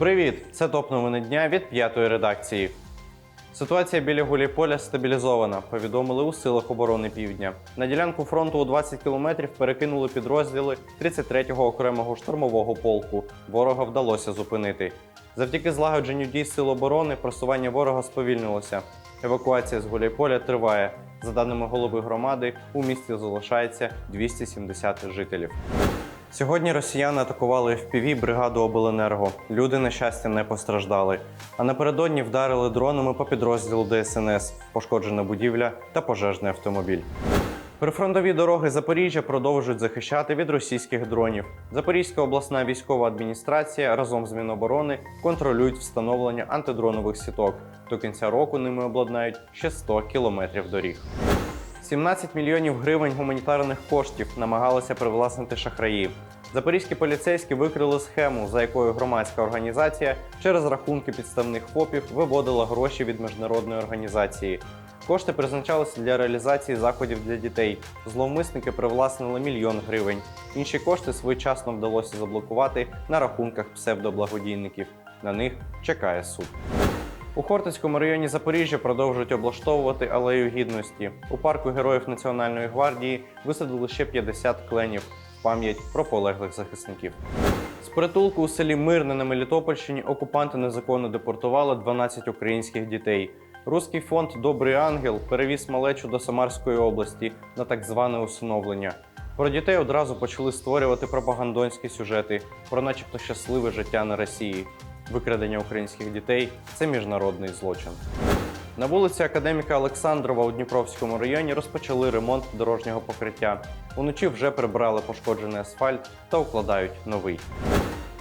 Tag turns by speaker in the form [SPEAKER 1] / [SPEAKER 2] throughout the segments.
[SPEAKER 1] Привіт! Це топ новини дня від п'ятої редакції. Ситуація біля Гуляйполя стабілізована, повідомили у силах оборони Півдня. На ділянку фронту у 20 кілометрів перекинули підрозділи 33-го окремого штурмового полку. Ворога вдалося зупинити. Завдяки злагодженню дій сил оборони просування ворога сповільнилося. Евакуація з Гуляйполя триває. За даними голови громади, у місті залишається 270 жителів. Сьогодні росіяни атакували FPV бригаду обленерго. Люди, на щастя, не постраждали. А напередодні вдарили дронами по підрозділу ДСНС, пошкоджена будівля та пожежний автомобіль. Прифронтові дороги Запоріжжя продовжують захищати від російських дронів. Запорізька обласна військова адміністрація разом з Міноборони контролюють встановлення антидронових сіток. До кінця року ними обладнають ще 100 кілометрів доріг. 17 мільйонів гривень гуманітарних коштів намагалися привласнити шахраї. Запорізькі поліцейські викрили схему, за якою громадська організація через рахунки підставних ФОПів виводила гроші від міжнародної організації. Кошти призначалися для реалізації заходів для дітей. Зловмисники привласнили мільйон гривень. Інші кошти своєчасно вдалося заблокувати на рахунках псевдоблагодійників. На них чекає суд. У Хортицькому районі Запоріжжя продовжують облаштовувати алею гідності. У парку Героїв Національної гвардії висадили ще 50 кленів пам'ять про полеглих захисників. З притулку у селі Мирне на Мелітопольщині окупанти незаконно депортували 12 українських дітей. Руський фонд Добрий ангел перевіз малечу до Самарської області на так зване усиновлення. Про дітей одразу почали створювати пропагандонські сюжети про, начебто, щасливе життя на Росії. Викрадення українських дітей це міжнародний злочин. На вулиці Академіка Олександрова у Дніпровському районі розпочали ремонт дорожнього покриття. Уночі вже прибрали пошкоджений асфальт та укладають новий.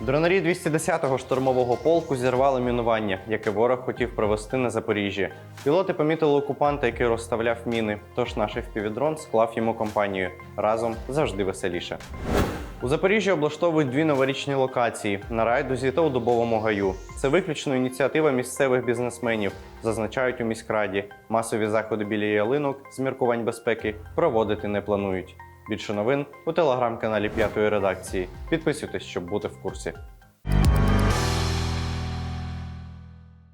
[SPEAKER 1] Дронарі 210-го штурмового полку зірвали мінування, яке ворог хотів провести на Запоріжжі. Пілоти помітили окупанта, який розставляв міни, тож наш FPV-дрон склав йому компанію. Разом завжди веселіше. У Запоріжжі облаштовують дві новорічні локації на райдузі та у Дубовому гаю. Це виключно ініціатива місцевих бізнесменів, зазначають у міськраді. Масові заходи біля ялинок з міркувань безпеки проводити не планують. Більше новин у телеграм-каналі п'ятої редакції. Підписуйтесь, щоб бути в курсі.